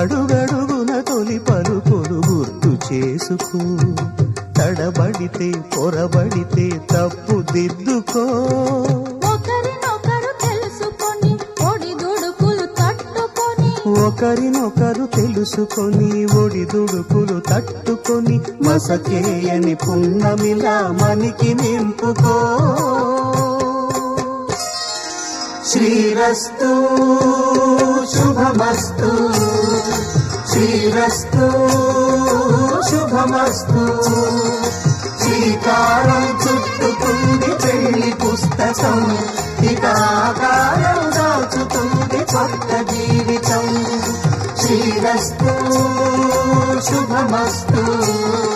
అడుగడుగున తొలి పలుకులు గుర్తు చేసుకో. తడబడితే పొరబడితే తప్పు దిద్దుకో. ఒకరినొకరు తెలుసుకొని ఒడిదుడుకులు తట్టుకొని. మసకేయని పున్నమిలా మనికి నింపుకో. శ్రీరస్తూ శ్రీరస్తు శుభమస్తు. శ్రీకారం చుట్టుతుంది పెళ్ళి పుస్తకం. ఇక ఆకారం కొత్త జీవితం. శ్రీరస్తు శుభమస్తు.